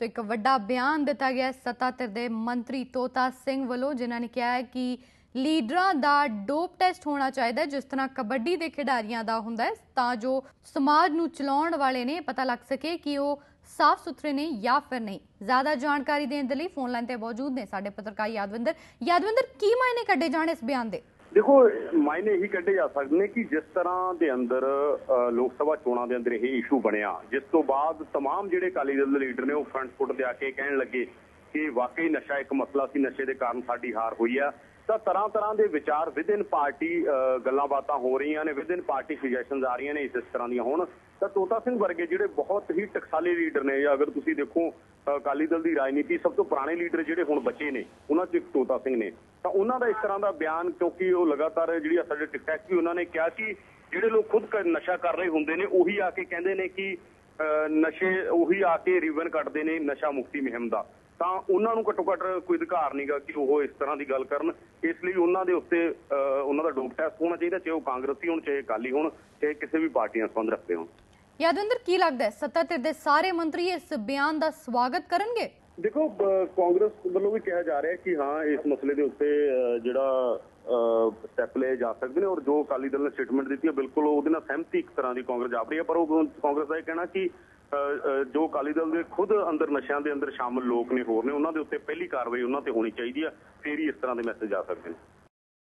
ਸੋ ਇੱਕ ਵੱਡਾ ਬਿਆਨ ਦਿੱਤਾ ਗਿਆ ਸੱਤਾ ਧਿਰ ਦੇ ਮੰਤਰੀ ਤੋਤਾ ਸਿੰਘ ਵੱਲੋਂ, ਜਿਨ੍ਹਾਂ ਨੇ ਕਿਹਾ ਹੈ ਕਿ ਲੀਡਰਾਂ ਦਾ ਡੋਪ ਟੈਸਟ ਹੋਣਾ ਚਾਹੀਦਾ ਜਿਸ ਤਰ੍ਹਾਂ ਕਬੱਡੀ ਦੇ ਖਿਡਾਰੀਆਂ ਦਾ ਹੁੰਦਾ ਹੈ, ਤਾਂ ਜੋ ਸਮਾਜ ਨੂੰ ਚਲਾਉਣ ਵਾਲੇ ਨੇ ਪਤਾ ਲੱਗ ਸਕੇ ਕਿ ਉਹ ਸਾਫ਼ ਸੁਥਰੇ ਨੇ ਜਾਂ ਫਿਰ ਨਹੀਂ। ਜ਼ਿਆਦਾ ਜਾਣਕਾਰੀ ਦੇਣ ਦੇ ਲਈ ਫੋਨ ਲਾਈਨ ਤੇ ਮੌਜੂਦ ਨੇ ਸਾਡੇ ਪੱਤਰਕਾਰ ਯਾਦਵਿੰਦਰ। ਯਾਦਵਿੰਦਰ, ਕੀ ਮਾਇਨੇ ਕੱਢੇ ਜਾਣ ਇਸ ਬਿਆਨ ਦੇ? ਦੇਖੋ ਮਾਇਨੇ ਇਹੀ ਕੱਢੇ ਜਾ ਸਕਦੇ ਨੇ ਕਿ ਜਿਸ ਤਰ੍ਹਾਂ ਦੇ ਅੰਦਰ ਅ, ਲੋਕ ਸਭਾ ਚੋਣਾਂ ਦੇ ਅੰਦਰ ਇਹ ਇਸ਼ੂ ਬਣਿਆ ਜਿਸ ਤੋਂ ਬਾਅਦ तमाम ਜਿਹੜੇ ਅਕਾਲੀ ਦਲ ਦੇ ਲੀਡਰ ਨੇ ਉਹ ਫਰੰਟ ਫੁੱਟ ਤੇ ਆ ਕੇ ਕਹਿਣ ਲੱਗੇ ਕਿ ਵਾਕਈ ਨਸ਼ਾ ਇੱਕ ਮਸਲਾ ਸੀ ਨਸ਼ੇ ਦੇ ਕਾਰਨ ਸਾਡੀ ਹਾਰ ਹੋਈ ਆ ਤਾਂ ਤਰ੍ਹਾਂ ਤਰ੍ਹਾਂ ਦੇ ਵਿਚਾਰ ਵਿਦਿਨ ਪਾਰਟੀ ਅ, ਗੱਲਾਂ ਬਾਤਾਂ ਹੋ ਰਹੀਆਂ ਨੇ ਵਿਦਿਨ ਪਾਰਟੀ ਸੁਜੈਸ਼ਨਸ ਆ ਰਹੀਆਂ ਨੇ ਇਸ ਇਸ ਤਰ੍ਹਾਂ ਦੀਆਂ ਹੁਣ ਤਾਂ ਤੋਤਾ ਸਿੰਘ ਵਰਗੇ ਜਿਹੜੇ ਬਹੁਤ ਹੀ ਟਕਸਾਲੀ ਲੀਡਰ ਨੇ ਜਾਂ ਅਗਰ ਤੁਸੀਂ ਦੇਖੋ ਅ, ਅਕਾਲੀ ਦਲ ਦੀ ਰਾਜਨੀਤੀ ਸਭ ਤੋਂ ਪੁਰਾਣੇ ਲੀਡਰ ਜਿਹੜੇ ਹੁਣ ਬਚੇ ਨੇ ਉਹਨਾਂ 'ਚ ਇੱਕ ਸਿੰਘ ਨੇ। ਤਾਂ ਉਹਨਾਂ ਦਾ ਇਸ ਤਰ੍ਹਾਂ ਦਾ ਬਿਆਨ, ਕਿਉਂਕਿ ਉਹ ਲਗਾਤਾਰ ਜਿਹੜੀ ਸਾਡੇ ਟਿਕਟੈਕ ਵੀ ਉਹਨਾਂ ਨੇ ਕਿਹਾ ਕਿ ਜਿਹੜੇ ਲੋਕ ਖੁਦ ਨਸ਼ਾ ਕਰ ਰਹੇ ਹੁੰਦੇ ਨੇ, ਉਹੀ ਆ ਕੇ ਕਹਿੰਦੇ ਨੇ ਕਿ ਨਸ਼ੇ ਉਹੀ ਆ ਕੇ ਰਿਬਨ ਕੱਟਦੇ ਨੇ ਨਸ਼ਾ ਮੁਕਤੀ ਮੁਹਿੰਮ ਦਾ। ਤਾਂ ਉਹਨਾਂ ਨੂੰ ਘੱਟੋ ਘੱਟ ਕੋਈ ਅਧਿਕਾਰ ਨਹੀਂਗਾ ਕਿ ਉਹ ਇਸ ਤਰ੍ਹਾਂ ਦੀ ਗੱਲ ਕਰਨ। ਇਸ ਲਈ ਉਹਨਾਂ ਦੇ ਉੱਤੇ ਉਹਨਾਂ ਦਾ ਡੋਪ ਟੈਸਟ ਹੋਣਾ ਚਾਹੀਦਾ, ਚਾਹੇ ਉਹ ਕਾਂਗਰਸੀ ਹੋਣ, ਚਾਹੇ ਅਕਾਲੀ ਹੋਣ, ਚਾਹੇ ਕਿਸੇ ਵੀ ਪਾਰਟੀ ਨਾਲ ਸੰਬੰਧ ਰੱਖਦੇ ਹੋਣ। ਯਾਦਵਿੰਦਰ, ਕੀ ਲੱਗਦਾ ਹੈ? ਸੱਤਾ ਧਿਰ ਦੇ ਸਾਰੇ ਮੰਤਰੀ ਇਸ ਬਿਆਨ ਦਾ ਸਵਾਗਤ ਕਰਨਗੇ? ਦੇਖੋ ਕਾਂਗਰਸ ਵੱਲੋਂ ਵੀ ਕਿਹਾ ਜਾ ਰਿਹਾ ਕਿ ਹਾਂ ਇਸ ਮਸਲੇ ਦੇ ਉੱਤੇ ਜਿਹੜਾ ਸਟੈਪ ਲਏ ਜਾ ਸਕਦੇ ਨੇ ਔਰ ਜੋ ਅਕਾਲੀ ਦਲ ਨੇ ਸਟੇਟਮੈਂਟ ਦਿੱਤੀ ਹੈ ਬਿਲਕੁਲ ਉਹਦੇ ਨਾਲ ਸਹਿਮਤੀ ਇੱਕ ਤਰ੍ਹਾਂ ਦੀ ਕਾਂਗਰਸ ਜਾਪ ਰਹੀ ਹੈ। ਪਰ ਉਹ ਕਾਂਗਰਸ ਦਾ ਇਹ ਕਹਿਣਾ ਕਿ ਅ, ਜੋ ਅਕਾਲੀ ਦਲ ਦੇ ਖੁਦ ਅੰਦਰ ਨਸ਼ਿਆਂ ਦੇ ਅੰਦਰ ਸ਼ਾਮਲ ਲੋਕ ਨੇ ਹੋਰ ਨੇ ਉਹਨਾਂ ਦੇ ਉੱਤੇ ਪਹਿਲੀ ਕਾਰਵਾਈ ਉਹਨਾਂ ਤੇ ਹੋਣੀ ਚਾਹੀਦੀ ਆ ਫੇਰ ਹੀ ਇਸ ਤਰ੍ਹਾਂ ਦੇ ਮੈਸੇਜ ਆ ਸਕਦੇ ਨੇ।